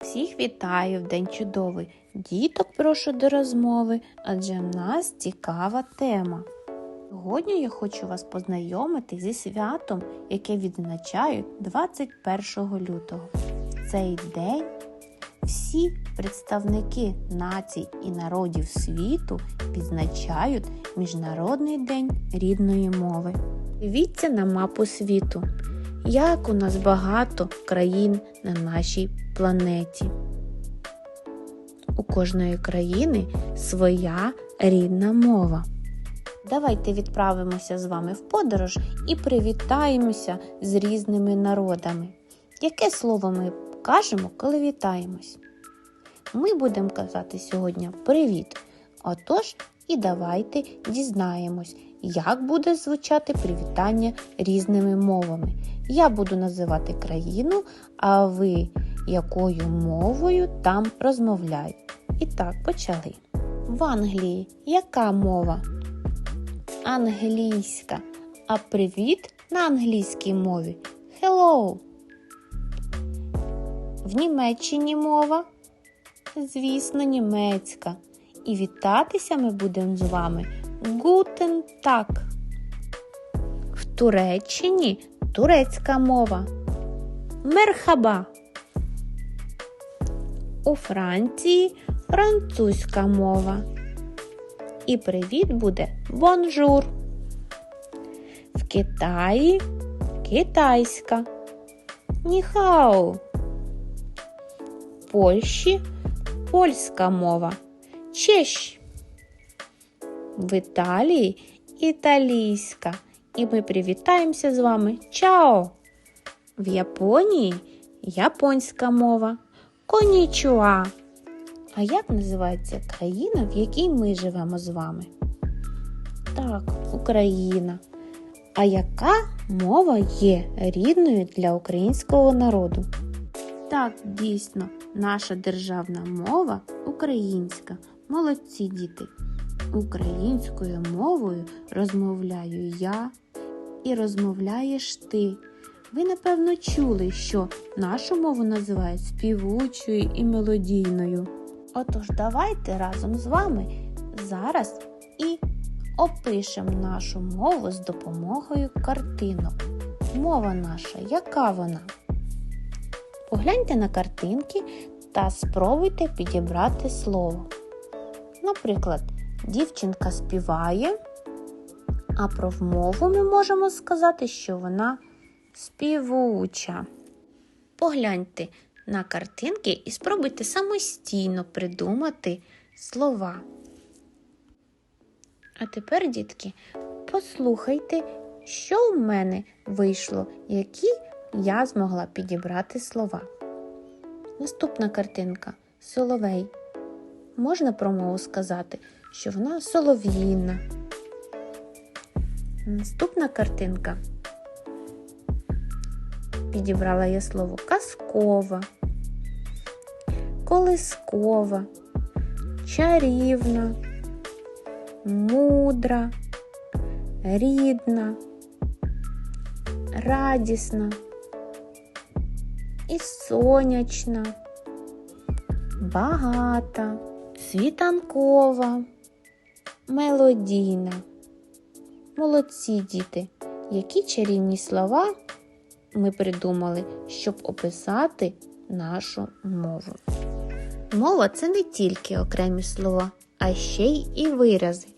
Всіх вітаю в день чудовий. Діток прошу до розмови, адже в нас цікава тема. Сьогодні я хочу вас познайомити зі святом, яке відзначають 21 лютого. В цей день всі представники націй і народів світу відзначають Міжнародний день рідної мови. Дивіться на мапу світу, як у нас багато країн на нашій планеті. У кожної країни своя рідна мова. Давайте відправимося з вами в подорож і привітаємося з різними народами. Яке слово ми кажемо, коли вітаємось? Ми будемо казати сьогодні привіт. Отож, і давайте дізнаємось, як буде звучати привітання різними мовами. Я буду називати країну, а ви якою мовою там розмовляють. І так, почали. В Англії яка мова? Англійська. А привіт на англійській мові. Hello. В Німеччині мова? Звісно, німецька. І вітатися ми будемо з вами Guten Tag. В Туреччині турецька мова. Мерхаба. У Франції французька мова. І привіт буде бонжур. В Китаї китайська. Ніхау. В Польщі польська мова. Чещ. В Італії італійська. І ми привітаємося з вами. Чао! В Японії японська мова. Конічуа. А як називається країна, в якій ми живемо з вами? Так, Україна. А яка мова є рідною для українського народу? Так, дійсно, наша державна мова українська. Молодці діти. Українською мовою розмовляю я і розмовляєш ти. Ви, напевно, чули, що нашу мову називають співучою і мелодійною. Отож, давайте разом з вами зараз і опишемо нашу мову з допомогою картинок. Мова наша, яка вона? Погляньте на картинки та спробуйте підібрати слово. Наприклад, дівчинка співає, а про вмову ми можемо сказати, що вона співуча. Погляньте на картинки і спробуйте самостійно придумати слова. А тепер, дітки, послухайте, що в мене вийшло, які я змогла підібрати слова. Наступна картинка соловей. Можна про мову сказати, що вона солов'їна. Наступна картинка. Підібрала я слово казкова, колискова, чарівна, мудра, рідна, радісна і сонячна, багата, світанкова, мелодійна. Молодці діти, які чарівні слова ми придумали, щоб описати нашу мову. Мова це не тільки окремі слова, а ще й і вирази.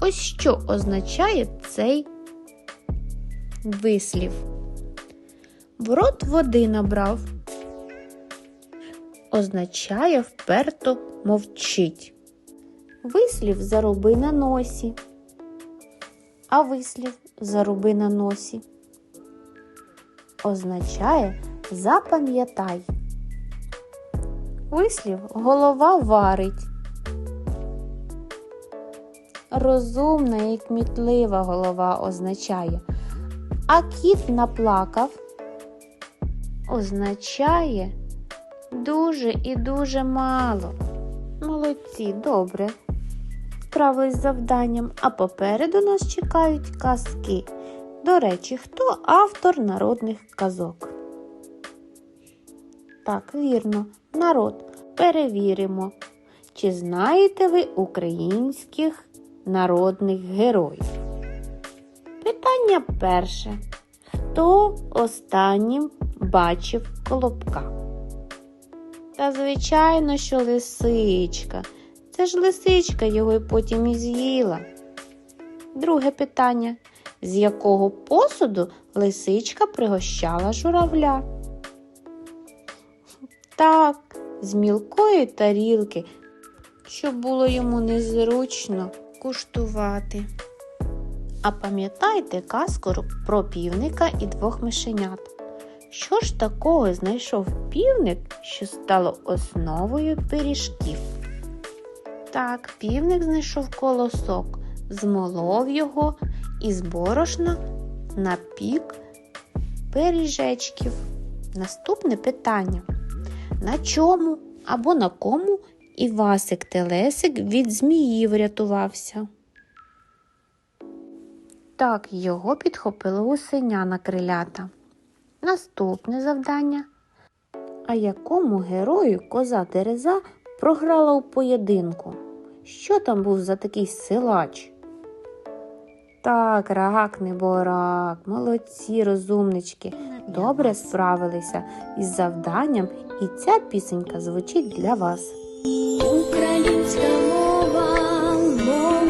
Ось що означає цей вислів. В рот води набрав. Означає вперто мовчить. Вислів зароби на носі. А вислів зароби на носі. Означає запам'ятай. Вислів голова варить. Розумна і кмітлива голова означає. А кіт наплакав означає дуже і дуже мало. Молодці, добре. Справились з завданням, а попереду нас чекають казки. До речі, хто автор народних казок? Так, вірно, народ. Перевіримо, чи знаєте ви українських народних героїв. Питання перше. Хто останнім бачив колобка? Та, звичайно, що лисичка. Це ж лисичка його й потім і з'їла. Друге питання. З якого посуду лисичка пригощала журавля? Так, з мілкої тарілки, щоб було йому незручно куштувати. А пам'ятаєте казку про півника і двох мишенят? Що ж такого знайшов півник, що стало основою пиріжків? Так, півник знайшов колосок, змолов його і з борошна напік пиріжечків. Наступне питання. На чому або на кому Івасик Телесик від змії врятувався? Так, його підхопило гусеня на крилята. Наступне завдання. А якому герою коза Тереза програла у поєдинку? Що там був за такий силач? Так, рак не борак, молодці, розумнички. Добре справилися із завданням, і ця пісенька звучить для вас. Українська мова, мова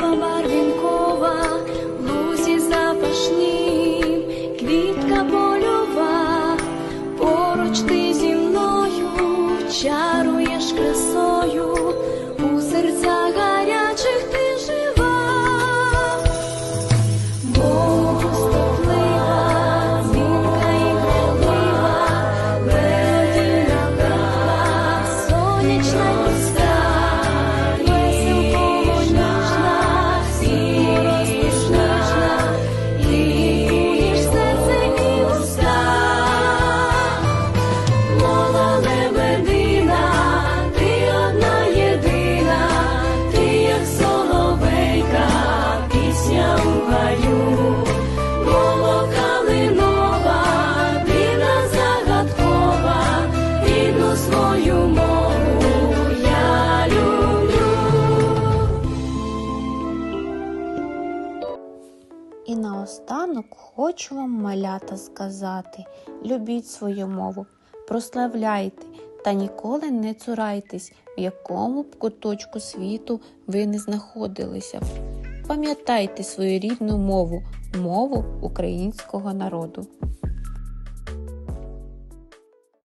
наостанок хочу вам малята сказати: любіть свою мову, прославляйте та ніколи не цурайтесь, в якому б куточку світу ви не знаходилися. Пам'ятайте свою рідну мову, мову українського народу.